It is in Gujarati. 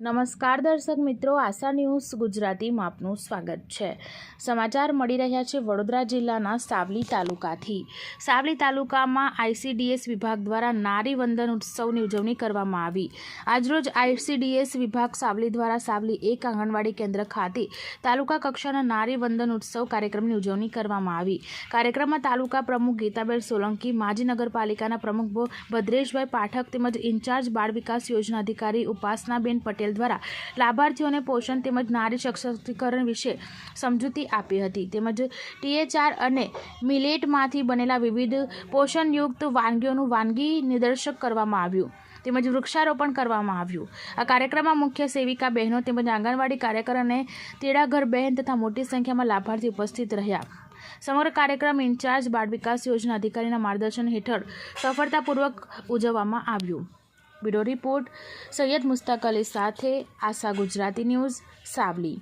નમસ્કાર દર્શક મિત્રો, આશા ન્યૂઝ ગુજરાતીમાં આપનું સ્વાગત છે. સમાચાર મળી રહ્યા છે વડોદરા જિલ્લાના સાવલી તાલુકાથી. સાવલી તાલુકામાં આઈસીડીએસ વિભાગ દ્વારા નારી વંદન ઉત્સવની ઉજવણી કરવામાં આવી. આજરોજ આઈસીડીએસ વિભાગ સાવલી દ્વારા સાવલી એક આંગણવાડી કેન્દ્ર ખાતે તાલુકા કક્ષાના નારી વંદન ઉત્સવ કાર્યક્રમની ઉજવણી કરવામાં આવી. કાર્યક્રમમાં તાલુકા પ્રમુખ ગીતાબેન સોલંકી, માજી નગરપાલિકાના પ્રમુખ ભદ્રેશભાઈ પાઠક તેમજ ઇન્ચાર્જ બાળ વિકાસ યોજના અધિકારી ઉપાસનાબેન પટેલ દ્વારા લાભાર્થીઓને પોષણ તેમજ નારી સશક્તિકરણ વિશે સમજૂતી આપી હતી. તેમજ ટીએચઆર અને મિલેટમાંથી બનેલા વિવિધ પોષણયુક્ત વાનગીઓનું વાનગી નિદર્શક કરવામાં આવ્યું. તેમજ વૃક્ષારોપણ કરવામાં આવ્યું. આ કાર્યક્રમમાં મુખ્ય સેવિકા બહેનો તેમજ આંગણવાડી કાર્યકર અને તેડાઘર બહેન તથા મોટી સંખ્યામાં લાભાર્થી ઉપસ્થિત રહ્યા. સમગ્ર કાર્યક્રમ ઇન્ચાર્જ બાળ વિકાસ યોજના અધિકારીના માર્ગદર્શન હેઠળ સફળતાપૂર્વક ઉજવવામાં આવ્યું. બ્યુરો રિપોર્ટ સૈયદ મુસ્તાક અલી સાથે આશા ગુજરાતી ન્યૂઝ સાવલી